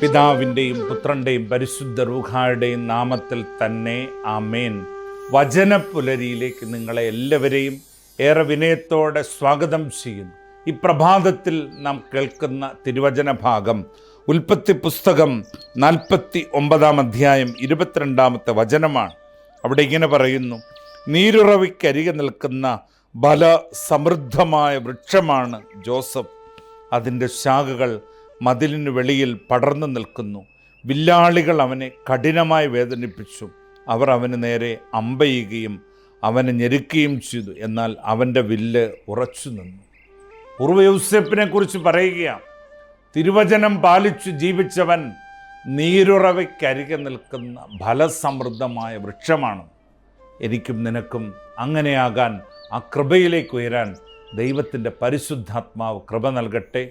പിതാവിന്റെയും പുത്രന്റെയും പരിശുദ്ധ റൂഹായുടെയും നാമത്തിൽ തന്നെ ആമേൻ. വചനപ്പുലരിയിലേക്ക് നിങ്ങളെ എല്ലാവരെയും ഏറെ വിനയത്തോടെ സ്വാഗതം ചെയ്യുന്നു. ഈ പ്രഭാതത്തിൽ നാം കേൾക്കുന്ന തിരുവചന ഭാഗം ഉൽപ്പത്തി പുസ്തകം നാൽപ്പത്തി ഒമ്പതാം അധ്യായം ഇരുപത്തിരണ്ടാമത്തെ വചനമാണ്. അവിടെ ഇങ്ങനെ പറയുന്നു നീരുറവിക്കരികെ നിൽക്കുന്ന ബല സമൃദ്ധമായ വൃക്ഷമാണ് ജോസഫ്. അതിന്റെ ശാഖകൾ മതിലിന് വെളിയിൽ പടർന്നു നിൽക്കുന്നു. വില്ലാളികൾ അവനെ കഠിനമായി വേദനിപ്പിച്ചു. അവർ അവന് നേരെ അമ്പയുകയും അവനെ ഞെരുക്കുകയും ചെയ്തു. എന്നാൽ അവന്റെ വില്ല് ഉറച്ചു നിന്നു. പൂർവ കുറിച്ച് പറയുകയാണ് തിരുവചനം പാലിച്ചു ജീവിച്ചവൻ നീരുറവയ്ക്കരികെ നിൽക്കുന്ന ഫലസമൃദ്ധമായ വൃക്ഷമാണ്. എനിക്കും നിനക്കും അങ്ങനെയാകാൻ ആ കൃപയിലേക്ക് ഉയരാൻ ദൈവത്തിന്റെ പരിശുദ്ധാത്മാവ് കൃപ നൽകട്ടെ.